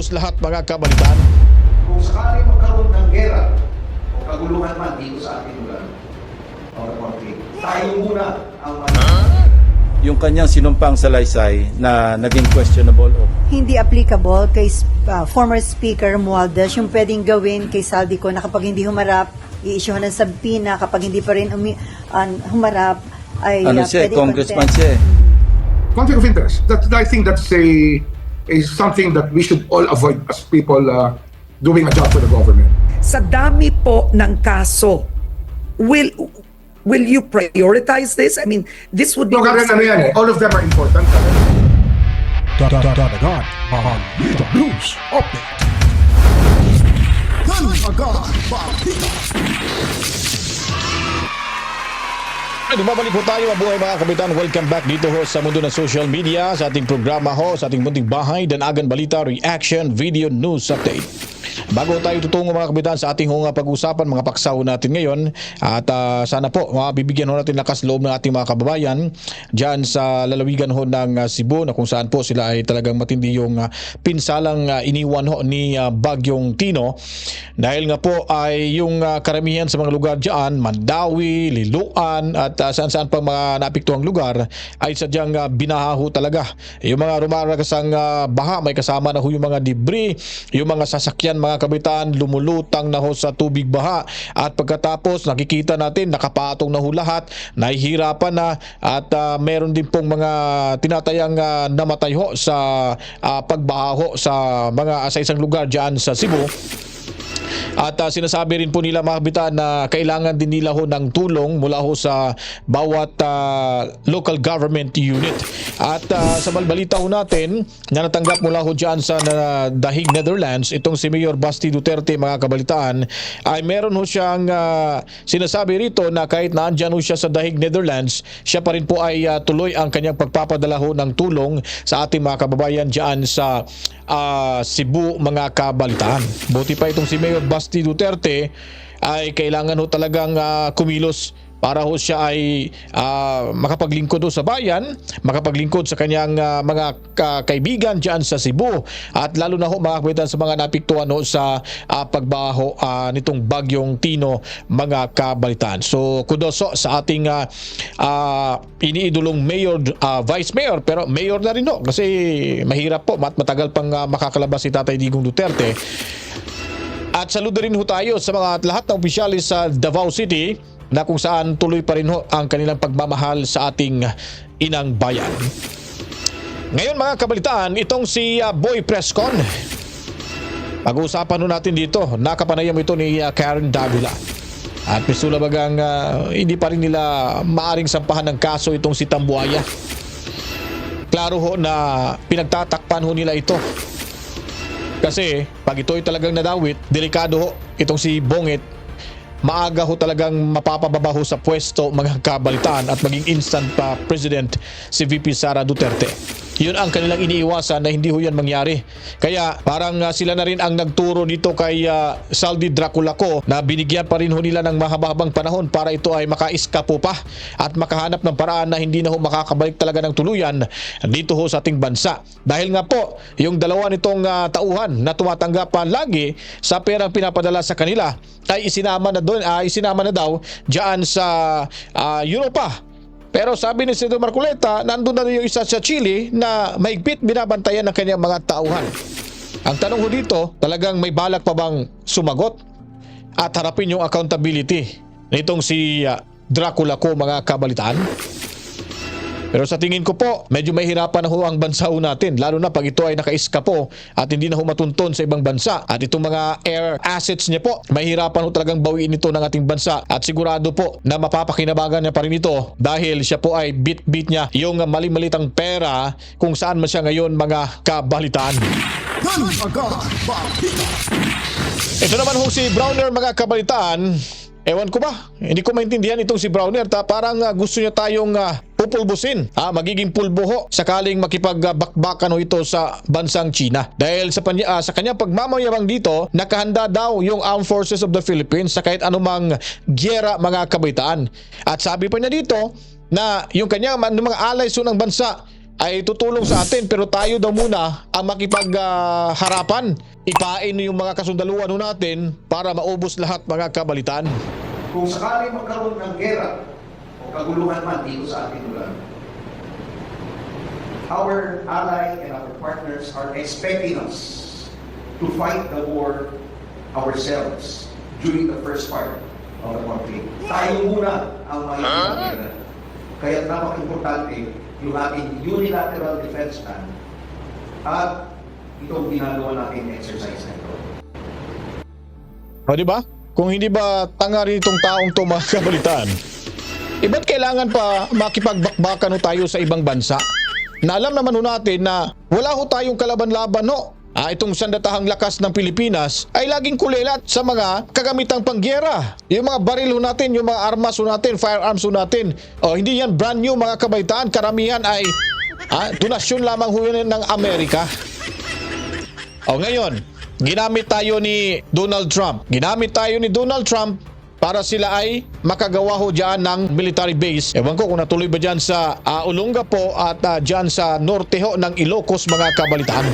ubos lahat mga kabalitaan. Kung sakali magkaroon ng gera o kaguluhan man dito sa ating lugar, or country, tayo muna ang yung kanyang sinumpang salaysay na naging questionable o hindi applicable kay uh, former Speaker Mualdez yung pwedeng gawin kay Saldico na kapag hindi humarap, i-issue ng sabpina kapag hindi pa rin umi- uh, humarap ay ano uh, siya, pwede congressman siya eh. conflict of interest. That I think that's a is something that we should all avoid as people uh, doing a job for the government. Sa dami po ng kaso, will will you prioritize this? I mean, this would be No, Karen, ano yan eh. All of them are important. Karen. Dadagan Balita News Update. Dadagan Balita. Ay, bumabalik po tayo mabuhay mga kapitan. Welcome back dito ho sa mundo ng social media sa ating programa ho sa ating munting bahay Danagan Balita Reaction Video News Update. Bago tayo tutungo mga kapitan sa ating hunga pag-usapan, mga paksaw natin ngayon at ah, sana po mabibigyan ho natin lakas loob ng ating mga kababayan dyan sa lalawigan ho ng ah, Cebu na kung saan po sila ay talagang matindi yung ah, pinsalang ah, iniwan ho ni ah, Bagyong Tino dahil nga po ay yung ah, karamihan sa mga lugar dyan, Mandawi, Liluan at ah, saan-saan pang mga napiktuhang lugar ay sadyang ah, binaha ho talaga. Yung mga rumaragasang ah, baha may kasama na ho yung mga debris, yung mga sasakyan mga kabitan lumulutang na ho sa tubig baha at pagkatapos nakikita natin nakapatong na ho lahat, nahihirapan na at ah, meron din pong mga tinatayang ah, namatay ho sa ah, pagbaha ho sa mga sa isang lugar diyan sa Cebu. At ah, sinasabi rin po nila mga kabitan na kailangan din nila ho ng tulong mula ho sa bawat ah, local government unit. At ah, sa balbalita ho natin na natanggap mula ho dyan sa na, Dahig Netherlands, itong si Mayor Basti Duterte mga kabalitaan ay meron ho siyang ah, sinasabi rito na kahit naandyan ho siya sa Dahig Netherlands, siya pa rin po ay ah, tuloy ang kanyang pagpapadala ho ng tulong sa ating mga kababayan dyan sa ah, Cebu mga kabalitaan. Buti pa itong si Mayor Basti Duterte ay kailangan ho talagang ah, kumilos para ho siya ay ah, makapaglingkod sa bayan, makapaglingkod sa kanyang ah, mga ka- kaibigan diyan sa Cebu at lalo na ho mga kapitan sa mga napiktuhan ho sa ah, pagbaho ah, nitong bagyong Tino mga kabalitan. So kudos ho sa ating ah, ah, iniidolong mayor, ah, vice mayor pero mayor na rin ho kasi mahirap po mat matagal pang ah, makakalabas si Tatay Digong Duterte. At saludo rin ho tayo sa mga lahat ng opisyalis sa Davao City na kung saan tuloy pa rin ho ang kanilang pagmamahal sa ating inang bayan. Ngayon mga kabalitaan, itong si ah, Boy Prescon. Pag-uusapan natin dito, nakapanayam ito ni ah, Karen Davila. At misula bagang ah, hindi pa rin nila maaring sampahan ng kaso itong si Tambuaya. Klaro ho na pinagtatakpan ho nila ito kasi pag ito'y talagang nadawit, delikado itong si Bongit. Maaga ho talagang mapapababa ho sa pwesto mga at maging instant pa president si VP Sara Duterte. Yun ang kanilang iniiwasan na hindi ho yan mangyari. Kaya parang ah, sila na rin ang nagturo dito kay ah, Saldi Draculaco na binigyan pa rin ho nila ng mahabang panahon para ito ay makaiskapo pa at makahanap ng paraan na hindi na ho makakabalik talaga ng tuluyan dito ho sa ating bansa. Dahil nga po, yung dalawa nitong ah, tauhan na tumatanggap pa lagi sa perang pinapadala sa kanila ay isinama na doon, ah, isinama na daw diyan sa ah, Europa pero sabi ni Senator Marcoleta, nandun na yung isa sa Chile na mahigpit binabantayan ng kanyang mga tauhan. Ang tanong ho dito, talagang may balak pa bang sumagot at harapin yung accountability nitong si ah, Dracula ko mga kabalitaan? Pero sa tingin ko po, medyo mahirapan na ho ang bansa ho natin, lalo na pag ito ay nakaiskapo at hindi na ho matunton sa ibang bansa. At itong mga air assets niya po, mahirapan ho talagang bawiin ito ng ating bansa. At sigurado po na mapapakinabangan niya pa rin ito dahil siya po ay bit-bit niya yung mali-malitang pera kung saan man siya ngayon mga kabalitaan. Ito naman ho si Browner mga kabalitaan. Ewan ko ba? Hindi ko maintindihan itong si Browner. Ta, parang ah, gusto niya tayong ah, pupulbusin. Ah, magiging pulbo ho sakaling makipagbakbakan ito sa bansang China. Dahil sa, panya, ah, sa kanyang pagmamayabang dito, nakahanda daw yung Armed Forces of the Philippines sa kahit anumang gyera mga kabaitaan. At sabi pa niya dito na yung kanyang mga ho ng bansa ay tutulong sa atin pero tayo daw muna ang makipagharapan. Ipain yung mga kasundaluan natin para maubos lahat mga kabalitaan. Kung sakali magkaroon ng gera o kaguluhan man dito sa ating lugar, our ally and our partners are expecting us to fight the war ourselves during the first part of the conflict. Tayo muna ang makikita Kaya napaka-importante yung ating unilateral defense plan at itong ginagawa natin exercise na ito. O di ba? Kung hindi ba tanga rin itong taong to mga kabalitaan, eh ba't kailangan pa makipagbakbakan tayo sa ibang bansa? Na alam naman ho natin na wala ho tayong kalaban-laban ho. Ah, itong sandatahang lakas ng Pilipinas ay laging kulilat sa mga kagamitang pangyera. Yung mga baril natin, yung mga armas natin, firearms natin. O hindi yan brand new mga kabaitaan, karamihan ay ah, donasyon lamang ho ng Amerika. O ngayon, ginamit tayo ni Donald Trump. Ginamit tayo ni Donald Trump para sila ay makagawa ho dyan ng military base. Ewan ko kung natuloy ba dyan sa uh, Olongapo at uh, dyan sa norte ho ng Ilocos mga kabalitaan.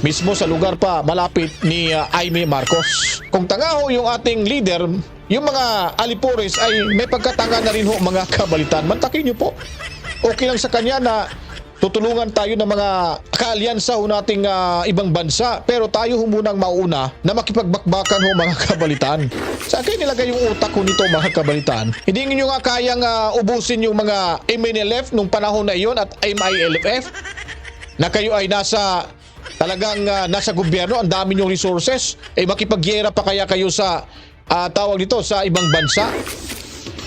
Mismo sa lugar pa malapit ni uh, Aimee Marcos. Kung tanga ho yung ating leader, yung mga alipores ay may pagkatanga na rin ho mga kabalitaan. Mantakin nyo po. Okay lang sa kanya na tutulungan tayo ng mga kaalyansa ho nating ah, ibang bansa pero tayo ho munang mauna na makipagbakbakan ho mga kabalitaan. Saan kayo nilagay yung utak ho nito mga kabalitaan? Hindi niyo nga kayang ah, ubusin yung mga MNLF nung panahon na iyon at MILF na kayo ay nasa talagang ah, nasa gobyerno, ang dami nyong resources, eh makipagyera pa kaya kayo sa ah, tawag dito sa ibang bansa?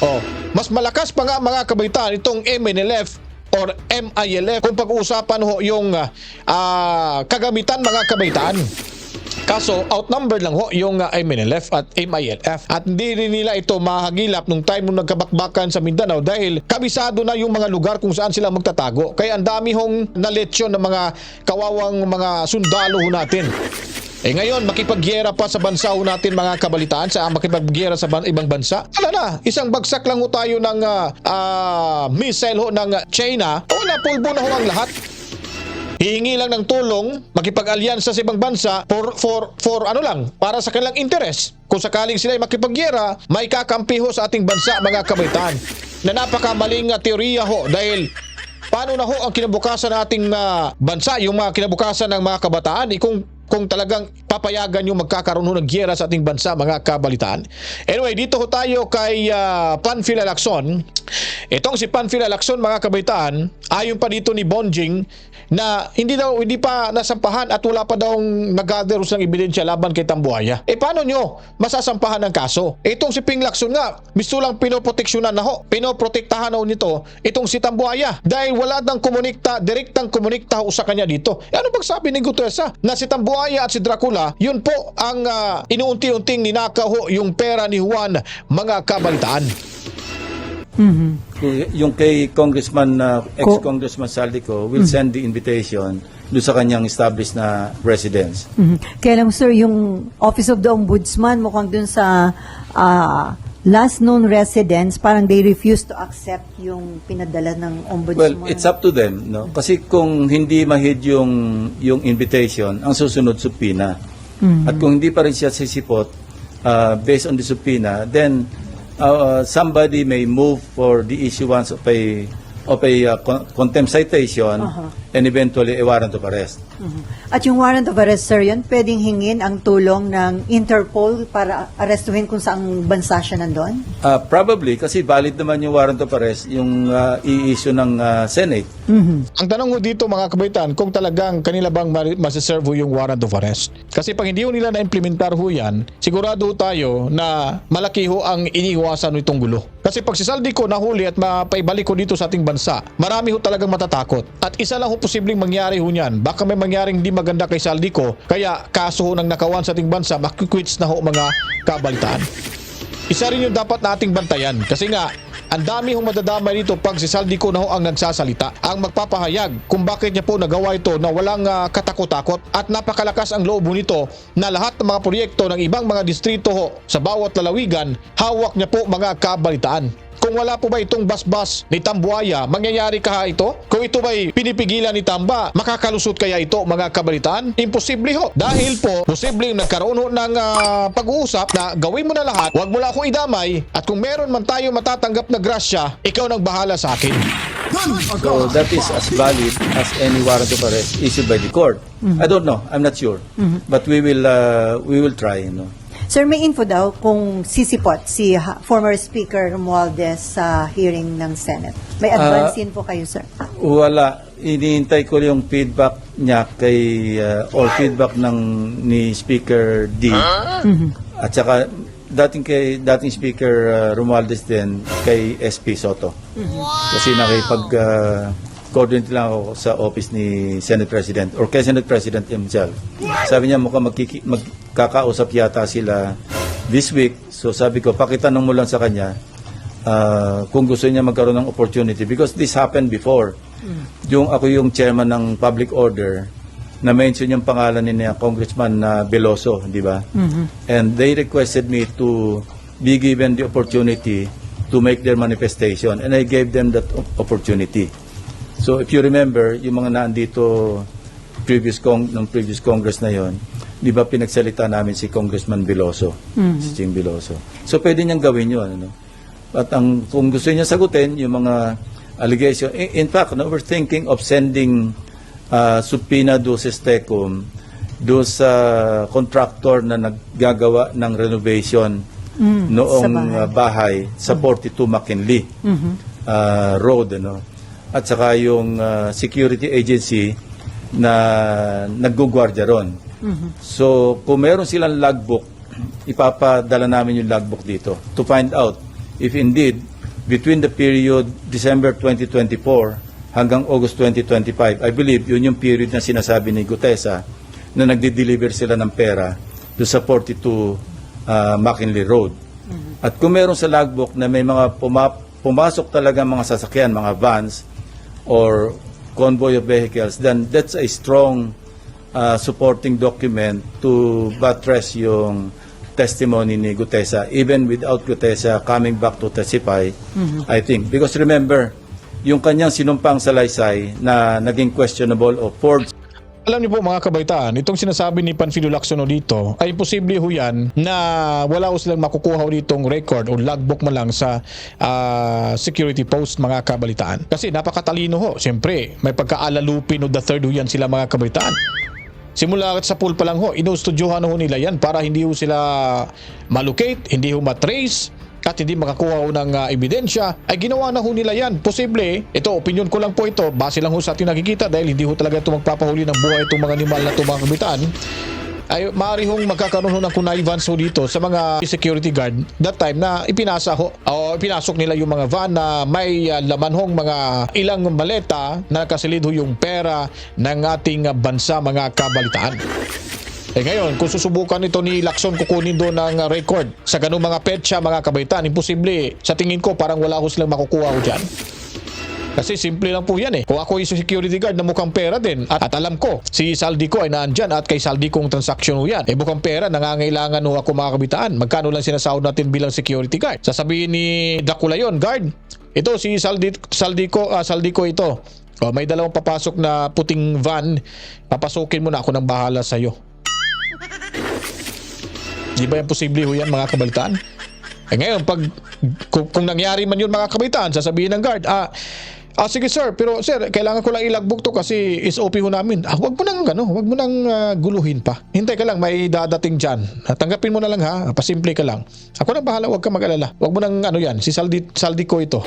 Oh, mas malakas pa nga mga kabaitan itong MNLF or MILF kung pag-uusapan ho yung ah, kagamitan mga kabaitan. Kaso outnumbered lang ho yung uh, MNLF at MILF at hindi rin nila ito mahagilap nung time nung nagkabakbakan sa Mindanao dahil kabisado na yung mga lugar kung saan sila magtatago. Kaya ang dami hong naletsyon ng mga kawawang mga sundalo ho natin. Eh ngayon, makipagyera pa sa bansa ho natin mga kabalitaan sa makipagyera sa ban- ibang bansa. Wala na, isang bagsak lang ho tayo ng ah, ah, missile ho ng China. Wala, pulbo na ho ang lahat. Hihingi lang ng tulong, makipag-alyansa sa ibang bansa for, for, for ano lang, para sa kanilang interes. Kung sakaling sila ay makipagyera, may kakampi ho sa ating bansa mga kabaitan. Na napakamaling uh, teorya ho dahil paano na ho ang kinabukasan ng ating ah, bansa, yung mga kinabukasan ng mga kabataan, eh, kung kung talagang papayagan yung magkakaroon ng gyera sa ating bansa mga kabalitaan. Anyway, dito ho tayo kay uh, Panfil Lacson. Itong si Panfil Lacson mga kabalitaan, ayon pa dito ni Bonjing na hindi daw hindi pa nasampahan at wala pa daw nag-gather ng ebidensya laban kay Tambuaya. Eh paano nyo masasampahan ng kaso? Itong si Ping Lacson nga, gusto lang pinoproteksyonan na ho. Pinoprotektahan ho nito itong si Tambuaya dahil wala dang komunikta, direktang komunikta ho sa kanya dito. Eh, ano bang sabi ni Gutesa na si Tambuaya at si Dracula, yun po ang ah, inuunti-unting ninakaw ho yung pera ni Juan mga kabalitaan. Y- Yung kay Congressman, uh, ex-Congressman Saldico will send the invitation doon sa kanyang established na residence. Mhm. Kaya lang sir, yung Office of the Ombudsman mukhang dun sa ah, last known residents, parang they refuse to accept yung pinadala ng Well, Ombudsman. it's up to them, no? Kasi kung hindi mahid yung yung invitation, ang susunod subpoena. At kung hindi pa rin siya sisipot uh, based on the subpoena, then uh, somebody may move for the issuance of a of a uh, con- contempt citation and eventually a warrant of arrest. Mhm. At yung warrant of arrest, sir, yun, pwedeng hingin ang tulong ng Interpol para arestuhin kung saang bansa siya nandun? Uh, probably kasi valid naman yung warrant of arrest yung uh, i-issue ng uh, Senate. Ang tanong ko dito mga kabaitan, kung talagang kanila bang ma- masiserve ho yung warrant of arrest. Kasi pag hindi ho nila na-implementar ho yan, sigurado ho tayo na malaki ho ang iniiwasan nitong gulo. Kasi pag si Saldi ko nahuli at mapaibalik ko dito sa ating bansa, marami ho talagang matatakot. At isa lang ho posibleng mangyari ho niyan. Baka may mangyaring hindi maganda kay Saldi ko, kaya kaso ho ng nakawan sa ating bansa, makikwits na ho mga kabalitaan. Isa rin yung dapat nating bantayan kasi nga ang dami hong madadamay dito pag si Saldico na ho ang nagsasalita. Ang magpapahayag kung bakit niya po nagawa ito na walang ah, katakot-takot at napakalakas ang loob nito na lahat ng mga proyekto ng ibang mga distrito ho sa bawat lalawigan, hawak niya po mga kabalitaan. Kung wala po ba itong basbas ni Tambuaya, mangyayari ka ito? Kung ito ba'y pinipigilan ni Tamba, makakalusot kaya ito mga kabalitaan? Imposible ho. Dahil po, posibleng nagkaroon ho ng ah, pag-uusap na gawin mo na lahat, wag mo lang ako idamay, at kung meron man tayo matatanggap na grasya, ikaw nang bahala sa akin. So that is as valid as any warrant of arrest issued by the court. I don't know. I'm not sure. But we will uh, we will try. You know. Sir, may info daw kung sisipot si ha- former Speaker Romualdez sa hearing ng Senate. May advance Ah, info kayo, sir? Wala. Iniintay ko yung feedback niya kay uh, or feedback ng ni Speaker D. At saka dating kay dating Speaker uh, Romualdez din kay SP Soto. Kasi nakipag uh, coordinate lang ako sa office ni Senate President or kay Senate President himself. Sabi niya mukhang magkiki, magkakausap yata sila this week. So sabi ko, pakitanong mo lang sa kanya uh, kung gusto niya magkaroon ng opportunity because this happened before. Yung ako yung chairman ng public order na mention yung pangalan ni na Congressman na Veloso, di ba? And they requested me to be given the opportunity to make their manifestation and I gave them that op- opportunity. So if you remember, yung mga nandito previous cong ng previous Congress na yon, di ba pinagsalita namin si Congressman Veloso, si Ching Veloso. So pwede niyang gawin yun. Ano? At ang kung gusto niya sagutin yung mga allegation, in, in fact, no, we're thinking of sending uh, subpoena do sa STECOM do sa contractor na naggagawa ng renovation noong sa bahay. uh, bahay sa 42 McKinley uh, Road ano at saka yung uh, security agency na naggugwardya ron. So kung meron silang logbook ipapadala namin yung logbook dito to find out if indeed between the period December 2024 hanggang August 2025 I believe yun yung period na sinasabi ni Gutesa na nagde-deliver sila ng pera do sa 42 uh, McKinley Road. At kung meron sa logbook na may mga puma- pumasok talaga mga sasakyan, mga vans, or convoy of vehicles, then that's a strong uh, supporting document to buttress yung testimony ni Gutesa, even without Gutesa coming back to testify, I think. Because remember, yung kanyang sinumpang salaysay na naging questionable o forged Alam niyo po mga kabaitaan, itong sinasabi ni Panfilo Lacsono dito ay posible ho yan na wala ho silang makukuha ditong record o logbook man lang sa ah, security post mga kabalitaan. Kasi napakatalino ho. Siyempre, may pagkaalalupin o the third ho yan sila mga kabaitaan. Simula sa pool pa lang ho, inustudyohan ho nila yan para hindi ho sila malocate, hindi ho matrace, at hindi makakuha ng ah, ebidensya, ay ginawa na ho nila yan. Posible, ito, opinion ko lang po ito, base lang ho sa ating nakikita dahil hindi ho talaga ito magpapahuli ng buhay itong mga animal na ito mga kabitaan ay maaari hong magkakaroon ng connivance ho dito sa mga security guard that time na ipinasa ho o ipinasok nila yung mga van na may ah, laman hong mga ilang maleta na kasilid ho yung pera ng ating ah, bansa mga kabalitaan. Eh ngayon, kung susubukan ito ni Lacson kukunin doon ng uh, record sa ganung mga petsa, mga kabaitan, imposible. Sa tingin ko, parang wala ko silang makukuha ko dyan. Kasi simple lang po yan eh. Kung ako yung security guard na mukhang pera din at, at alam ko, si Saldi ko ay naandyan at kay Saldi kong transaction ho yan. Eh mukhang pera, nangangailangan ho ako mga kabitaan. Magkano lang sinasahod natin bilang security guard? Sasabihin ni Dracula yon guard, ito si Saldi, Saldi ko, ah, Saldi ko ito. O, may dalawang papasok na puting van, papasukin mo na ako ng bahala sa'yo. Di ba yan posible ho yan mga kabalitaan? Eh ngayon, pag kung, kung nangyari man yun mga kabalitaan, sasabihin ng guard, ah, ah sige sir, pero sir, kailangan ko lang ilagbok to kasi SOP ho namin. Ah, wag mo nang ano, wag mo nang ah, guluhin pa. Hintay ka lang, may dadating dyan. Ah, Tanggapin mo na lang ha, pasimple ka lang. Ako na bahala, wag ka mag-alala. Wag mo nang ano yan, si Saldi, Saldi ko ito.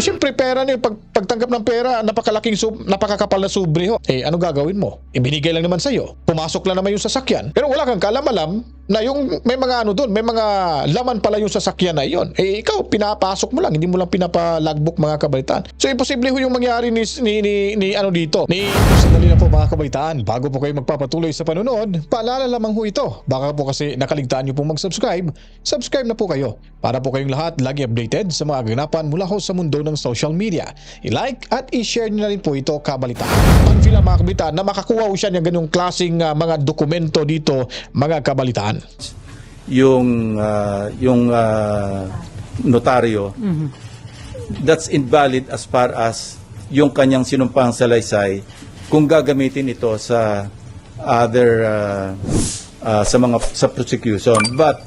Siyempre, pera niyo, pag, pagtanggap ng pera, napakalaking sub, napakakapal na sobre ho. Eh, ano gagawin mo? Ibinigay lang naman sa'yo. Pumasok lang naman yung sasakyan. Pero wala kang kalam-alam na yung may mga ano doon, may mga laman pala yung sasakyan na iyon. Eh, ikaw, pinapasok mo lang, hindi mo lang pinapalagbok mga kabaitan. So, imposible ho yung mangyari ni, ni, ni, ni ano dito. Ni, sandali na po mga kabaitaan. Bago po kayo magpapatuloy sa panonood, paalala lamang ho ito. Baka po kasi nakaligtaan nyo pong mag-subscribe, subscribe na po kayo. Para po kayong lahat lagi updated sa mga ganapan mula ho sa mundo ng social media. I-like at i-share nyo na rin po ito kabalitaan. Panfila mga kabitaan na makakuha ho siya ng ganyung klaseng ah, mga dokumento dito mga kabalitaan. Yung ah, yung ah, notaryo, that's invalid as far as yung kanyang sinumpang salaysay kung gagamitin ito sa other uh, uh, sa mga sa prosecution. But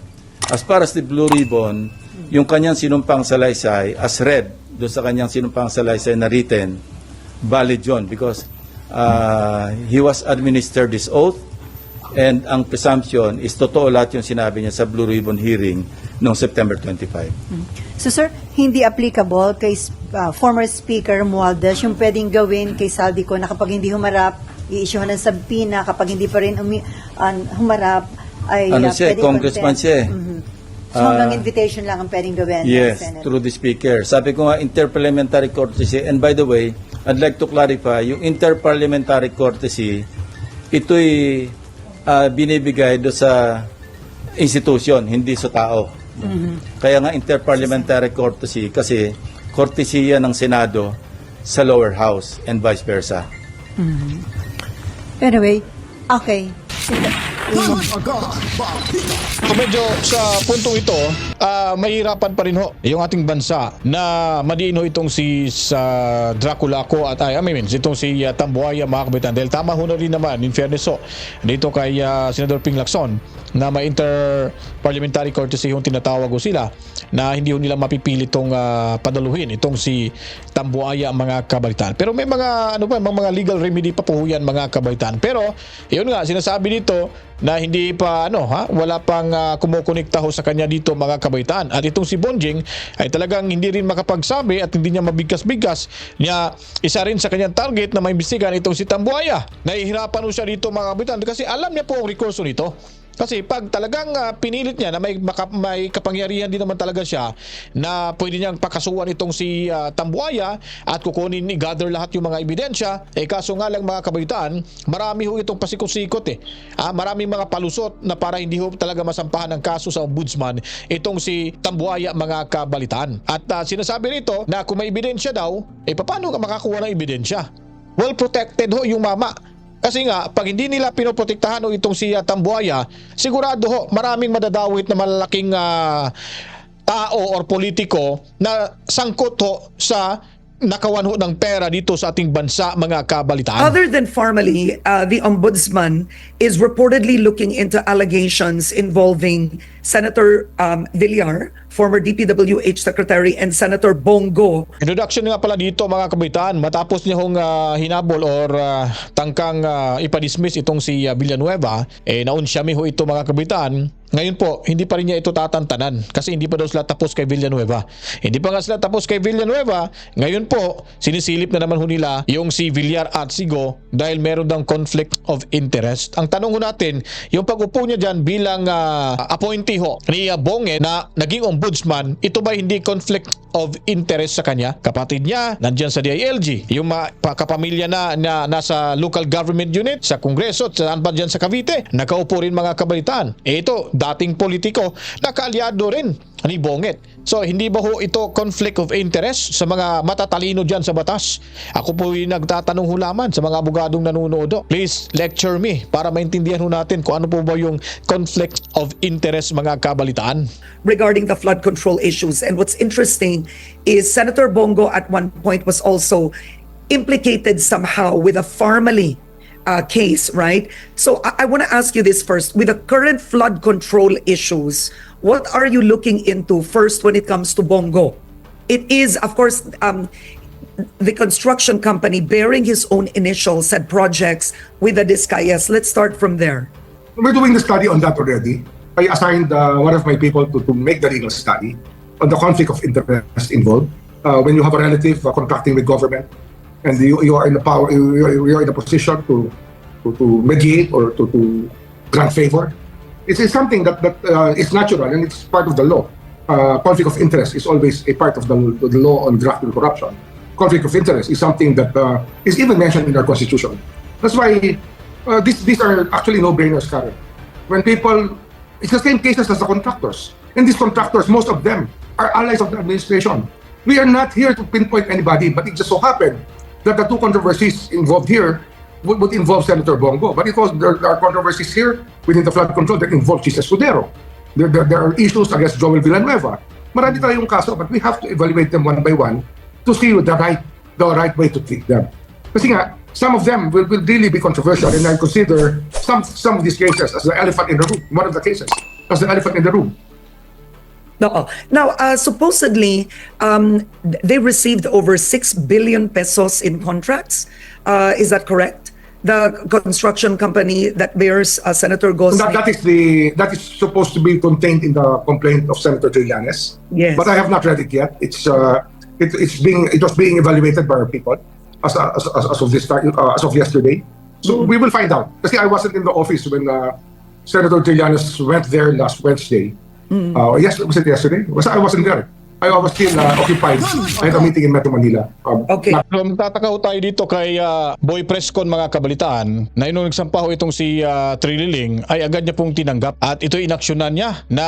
as far as the Blue Ribbon, yung kanyang sinumpang salaysay as read doon sa kanyang sinumpang salaysay na written, valid yun because uh, he was administered this oath and ang presumption is totoo lahat yung sinabi niya sa Blue Ribbon hearing noong September 25. So sir, hindi applicable kay uh, former Speaker Mualdez yung pwedeng gawin kay Saldico na kapag hindi humarap, i-issue ng sabpina, kapag hindi pa rin umi- an- humarap, ay Ano uh, siya, congressman siya eh. Mhm. So hanggang Ah, invitation lang ang pwedeng gawin Yes, through the speaker. Sabi ko nga, interparliamentary courtesy. And by the way, I'd like to clarify, yung interparliamentary courtesy, ito'y ah, binibigay do sa institution, hindi sa tao. Kaya nga interparliamentary courtesy kasi courtesy yan ng Senado sa lower house and vice versa. Anyway, okay. So medyo sa puntong ito, ah, mahirapan pa rin ho yung ating bansa na madiin ho itong si sa Dracula ko at ay, I mean, itong si uh, Tambuaya mga kabitan. Dahil tama ho na rin naman, in fairness ho, dito kay ah, Senador Ping Lacson na may inter-parliamentary courtesy yung tinatawag ho sila na hindi ho nila mapipili itong ah, padaluhin itong si Tambuaya mga kabalitan. Pero may mga ano pa, mga, legal remedy pa po yan mga kabalitan. Pero yun nga sinasabi dito na hindi pa ano ha, wala pang uh, kumukonekta ho sa kanya dito mga kabaitan. At itong si Bonjing ay talagang hindi rin makapagsabi at hindi niya mabigkas-bigkas niya isa rin sa kanyang target na maimbestigahan itong si Tambuaya. Nahihirapan ho siya dito mga kabaitan kasi alam niya po ang rekurso nito. Kasi pag talagang ah, pinilit niya na may, maka, may kapangyarihan din naman talaga siya na pwede niyang pakasuhan itong si ah, Tambuaya at kukunin ni gather lahat yung mga ebidensya, eh kaso nga lang mga kabaitaan, marami ho itong pasikot-sikot eh. Ah, maraming mga palusot na para hindi ho talaga masampahan ng kaso sa ombudsman itong si Tambuaya mga kabalitaan. At ah, sinasabi rito na kung may ebidensya daw, eh paano ka makakuha ng ebidensya? Well protected ho yung mama. Kasi nga, pag hindi nila pinoprotektahan o itong si uh, Tambuaya, sigurado ho, maraming madadawit na malalaking ah, tao or politiko na sangkot ho sa nakawan ho ng pera dito sa ating bansa, mga kabalitaan. Other than formally, uh, the ombudsman is reportedly looking into allegations involving Senator um, Villar, former DPWH Secretary, and Senator Bongo, Introduction nga pala dito mga kabitan, matapos niya hong ah, hinabol or ah, tangkang ah, ipadismiss itong si ah, Villanueva, eh naunsyami ho ito mga kabitan. Ngayon po, hindi pa rin niya ito tatantanan kasi hindi pa daw sila tapos kay Villanueva. Hindi pa nga sila tapos kay Villanueva. Ngayon po, sinisilip na naman ho nila yung si Villar at Sigo dahil meron ng conflict of interest. Ang tanong ho natin, yung pag-upo niya dyan bilang ah, appointee ho ni Bonge na naging ombudsman, ito ba hindi conflict of interest sa kanya? Kapatid niya, nandyan sa DILG. Yung mga pa- kapamilya na, na nasa local government unit, sa Kongreso, at saan ba dyan sa Cavite, nakaupo rin mga kabalitaan. Eh ito, dating politiko, nakaalyado rin ni Bonget. So, hindi ba ho ito conflict of interest sa mga matatalino dyan sa batas? Ako po yung nagtatanong ho lamang sa mga abogadong nanonood. Please, lecture me para maintindihan ho natin kung ano po ba yung conflict of interest mga kabalitaan. regarding the flood control issues. And what's interesting is Senator Bongo at one point was also implicated somehow with a Farmally uh, case, right? So I, I want to ask you this first. With the current flood control issues, what are you looking into first when it comes to Bongo? It is, of course, um, the construction company bearing his own initials said projects with the Discayas. Let's start from there. We're doing the study on that already. I assigned uh, one of my people to, to make the legal study on the conflict of interest involved. Uh, when you have a relative uh, contracting with government and you, you are in the power, you, you are- in a position to, to, to mediate or to, to grant favor, it is something that, that uh, is natural and it's part of the law. Uh, conflict of interest is always a part of the, the law on graft and corruption. Conflict of interest is something that uh, is even mentioned in our constitution. That's why uh, these, these are actually no-brainers, Karen. When people, it's the same cases as the contractors. And these contractors, most of them are allies of the administration. We are not here to pinpoint anybody, but it just so happened that the two controversies involved here would, would involve Senator Bongo. But it was there, are controversies here within the flood control that involve Jesus Sudero. There, there, there are issues against Joel Villanueva. Marami tayong kaso, but we have to evaluate them one by one to see the right the right way to treat them. Kasi nga, some of them will, will really be controversial and I consider some some of these cases as the elephant in the room. One of the cases as the elephant in the room. No. Now, uh, supposedly, um, they received over 6 billion pesos in contracts. Uh, is that correct? The construction company that bears uh, Senator Go's That, that is the that is supposed to be contained in the complaint of Senator Trillanes. Yes. But I have not read it yet. It's uh, it, it's being it was being evaluated by our people as as, as, as of this time, uh, as of yesterday. So we will find out. Kasi I wasn't in the office when uh, Senator Trillanes went there last Wednesday. Uh, yes, was it yesterday? Was I wasn't there? I was still uh, occupied. I had a meeting in Metro Manila. Um, Okay. Pero magtataka ho tayo dito kay ah, Boy Prescon mga kabalitaan na inong nagsampa ho itong si uh, Trililing ay agad niya pong tinanggap at ito inaksyonan niya na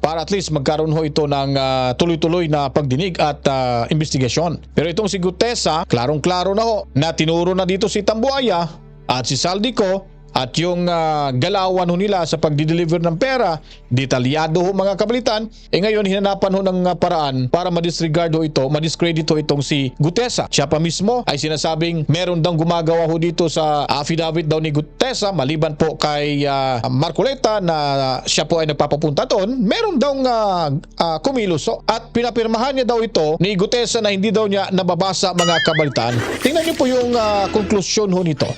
para at least magkaroon ho ito ng ah, tuloy-tuloy na pagdinig at ah, investigasyon. Pero itong si Gutesa, klarong-klaro na ho na tinuro na dito si Tambuaya at si Saldico at yung ah, galawan ho nila sa pagdi-deliver ng pera, detalyado ho mga kabalitan, eh ngayon hinanapan ho ng ah, paraan para ma-disregard ho ito, ma-discredit ho itong si Gutesa. Siya pa mismo ay sinasabing meron daw gumagawa ho dito sa affidavit daw ni Gutesa maliban po kay ah, Marcoleta na siya po ay nagpapapunta doon, meron daw uh, kumilos ho. at pinapirmahan niya daw ito ni Gutesa na hindi daw niya nababasa mga kabalitan. Tingnan niyo po yung ah, konklusyon ho nito.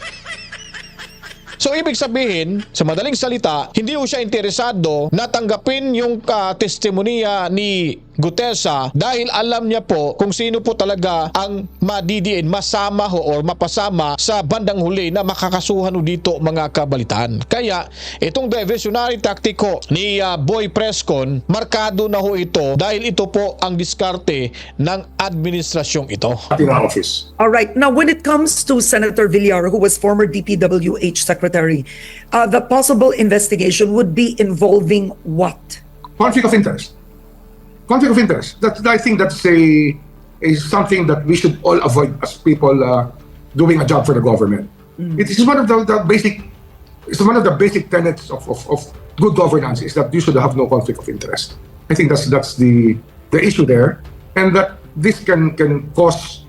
So ibig sabihin, sa madaling salita, hindi ho siya interesado na tanggapin yung uh, testimonya ni Gutesa dahil alam niya po kung sino po talaga ang madidiin, masama ho or mapasama sa bandang huli na makakasuhan ho dito mga kabalitaan. Kaya itong diversionary tactic ho ni uh, Boy Prescon, markado na ho ito dahil ito po ang diskarte ng administrasyong ito. office. All right. Now, when it comes to Senator Villar, who was former DPWH secretary, uh, the possible investigation would be involving what? Conflict of interest. Conflict of interest. That I think that's a is something that we should all avoid as people uh, doing a job for the government. It is one of the, the basic. It's one of the basic tenets of, of, of good governance is that you should have no conflict of interest. I think that's that's the the issue there, and that this can can cause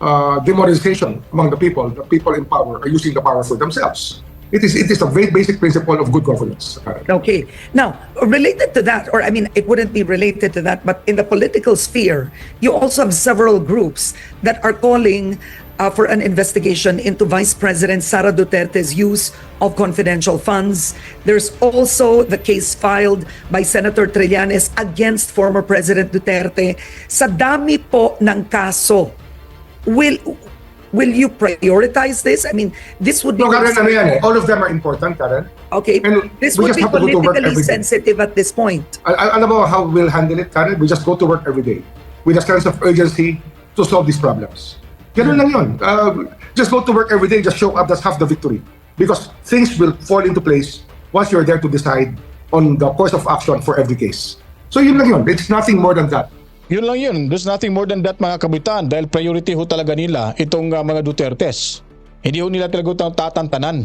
uh, demoralization among the people. The people in power are using the power for themselves. It is it is a very basic principle of good governance. Okay. Now, related to that, or I mean, it wouldn't be related to that, but in the political sphere, you also have several groups that are calling uh, for an investigation into Vice President Sara Duterte's use of confidential funds. There's also the case filed by Senator Trillanes against former President Duterte. Sa dami po ng kaso, will will you prioritize this? I mean, this would be No, Karen, ano yan eh. All of them are important, Karen. okay. And This would be have to go to work politically sensitive at this point. I al- alam mo how we'll handle it, Karen? We just go to work every day with a sense of urgency to solve these problems. Ganun lang yun. Uh, just go to work every day, just show up, that's half the victory. Because things will fall into place once you're there to decide on the course of action for every case. So yun lang yun. It's nothing more than that. Yun lang yun. There's nothing more than that mga kabitan dahil priority ho talaga nila itong uh, mga Dutertes. Hindi ho nila talaga ito tatantanan.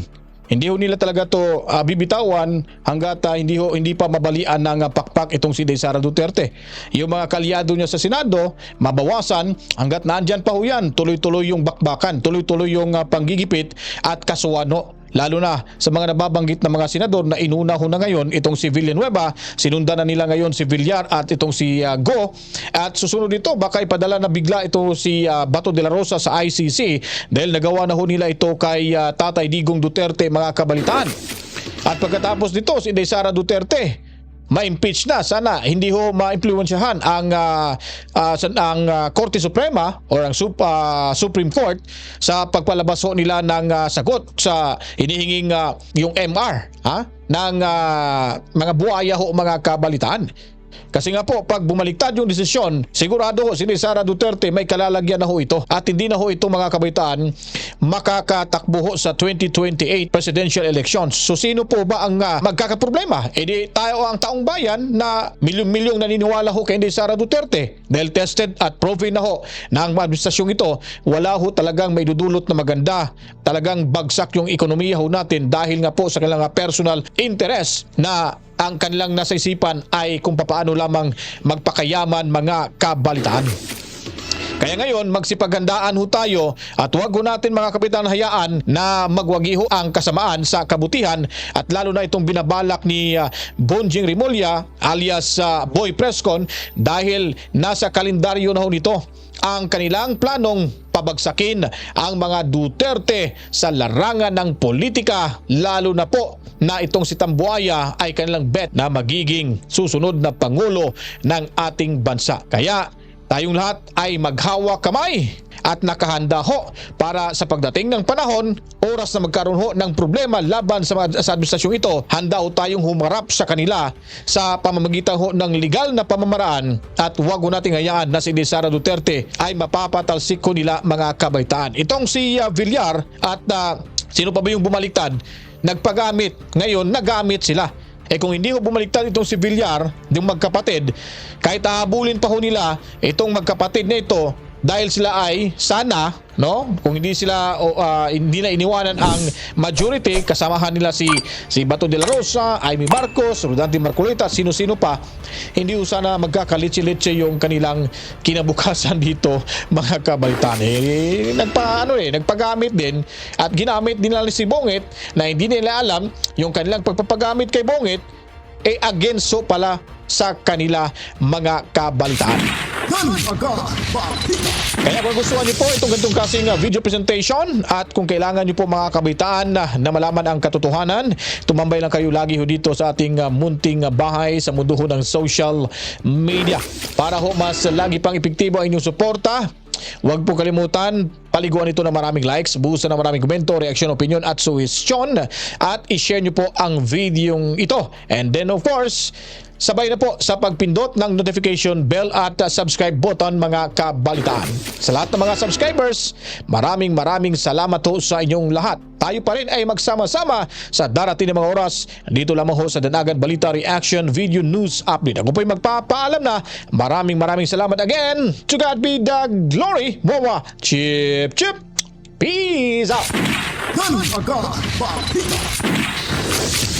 Hindi ho nila talaga to uh, bibitawan hanggat uh, hindi ho hindi pa mabalian ng uh, pakpak itong si Sara Duterte. Yung mga kalyado niya sa Senado, mabawasan hanggat nandyan pa ho yan. Tuloy-tuloy yung bakbakan, tuloy-tuloy yung uh, panggigipit at kasuhan ho. Lalo na sa mga nababanggit na mga senador na inuna na ngayon itong si Villanueva, sinundan na nila ngayon si Villar at itong si uh, Go. At susunod dito, baka ipadala na bigla ito si uh, Bato de la Rosa sa ICC dahil nagawa na ho nila ito kay uh, Tatay Digong Duterte mga kabalitaan. At pagkatapos nito, si Sara Duterte, ma-impeach na sana hindi ho ma-impluwensyahan ang ah, sa- ang ah, Korte Suprema or ang Sup- ah, Supreme Court sa pagpalabas ho nila ng ah, sagot sa hinihinging ah, yung MR ha ng ah, mga buhaya ho mga kabalitaan. Kasi nga po, pag bumaliktad yung desisyon, sigurado ho si Sara Duterte may kalalagyan na ho ito. At hindi na ho ito mga kabaitaan makakatakbo ho sa 2028 presidential elections. So sino po ba ang uh, magkakaproblema? E di tayo ang taong bayan na milyong-milyong naniniwala ho kay Sara Duterte. Dahil tested at proven na ho na ang administrasyong ito, wala ho talagang may dudulot na maganda. Talagang bagsak yung ekonomiya ho natin dahil nga po sa kailangan personal interest na ang kanilang nasa isipan ay kung papaano lamang magpakayaman mga kabalitaan. Kaya ngayon, magsipaghandaan ho tayo at huwag ho natin mga kapitan hayaan na magwagi ho ang kasamaan sa kabutihan at lalo na itong binabalak ni uh, Bonjing Rimulya alias uh, Boy Prescon dahil nasa kalendaryo na ho nito ang kanilang planong pabagsakin ang mga Duterte sa larangan ng politika lalo na po na itong si Tambuaya ay kanilang bet na magiging susunod na pangulo ng ating bansa. Kaya tayong lahat ay maghawak kamay at nakahanda ho para sa pagdating ng panahon, oras na magkaroon ho ng problema laban sa, sa administrasyong ito, handa ho tayong humarap sa kanila sa pamamagitan ho ng legal na pamamaraan at huwag ho nating hayaan na si Sara Duterte ay mapapatalsik ko nila mga kabaitaan. Itong si uh, Villar at uh, sino pa ba yung bumaliktad, nagpagamit, ngayon nagamit sila. Eh kung hindi ho bumaliktad itong si Villar, yung magkapatid, kahit hahabulin pa ho nila itong magkapatid na ito dahil sila ay sana, no? Kung hindi sila ah, hindi na iniwanan ang majority, kasamahan nila si si Bato de la Rosa, Amy Marcos, Rodante Marcolita, sino-sino pa, hindi ho sana magkakalitsi-litsi yung kanilang kinabukasan dito, mga kabalitan. Eh, nagpa, ano eh, nagpagamit din at ginamit din nila si Bongit na hindi nila alam yung kanilang pagpapagamit kay Bongit eh against so pala sa kanila mga kabalitaan. Kaya kung gusto niyo po itong ganitong kasing uh, video presentation at kung kailangan niyo po mga kabitaan na, na malaman ang katotohanan, tumambay lang kayo lagi ho dito sa ating uh, munting bahay sa mundo ho ng social media. Para ho mas lagi pang epektibo ang inyong suporta, Huwag po kalimutan, paliguan ito ng maraming likes, buhusan ng maraming komento, reaksyon, opinion at suwestyon at i-share nyo po ang videong ito. And then of course, sabay na po sa pagpindot ng notification bell at subscribe button mga kabalitaan. Sa lahat ng mga subscribers, maraming maraming salamat ho sa inyong lahat. Tayo pa rin ay magsama-sama sa darating na mga oras dito lamang ho sa Danagan Balita Reaction Video News Update. Ako po'y magpapaalam na maraming maraming salamat again. To God be the glory. Wawa. Chip, chip. Peace out. Gun agad, Bapika.